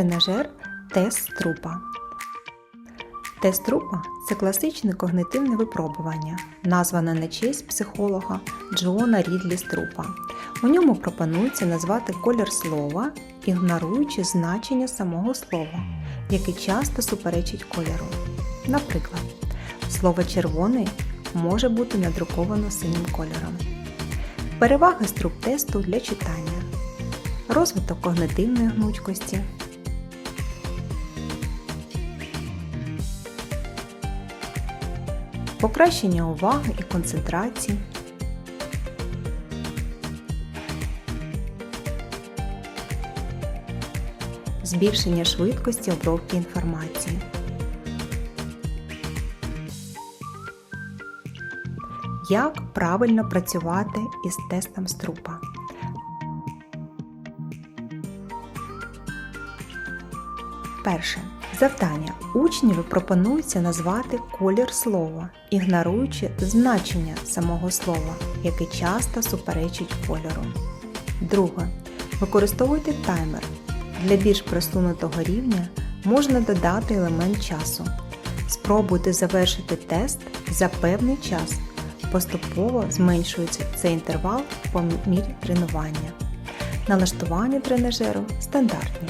Тренажер тест струпа. Тест трупа це класичне когнитивне випробування, назване на честь психолога Джона Рідлі Струпа. У ньому пропонується назвати колір слова, ігноруючи значення самого слова, яке часто суперечить кольору. Наприклад, слово червоний може бути надруковано синім кольором. Переваги струп тесту для читання, розвиток когнитивної гнучкості. Покращення уваги і концентрації, збільшення швидкості обробки інформації. Як правильно працювати із тестом струпа? Перше. Завдання. Учневі пропонується назвати колір слова, ігноруючи значення самого слова, яке часто суперечить кольору. Друге. Використовуйте таймер. Для більш просунутого рівня можна додати елемент часу. Спробуйте завершити тест за певний час. Поступово зменшується цей інтервал по мірі тренування. Налаштування тренажеру стандартні.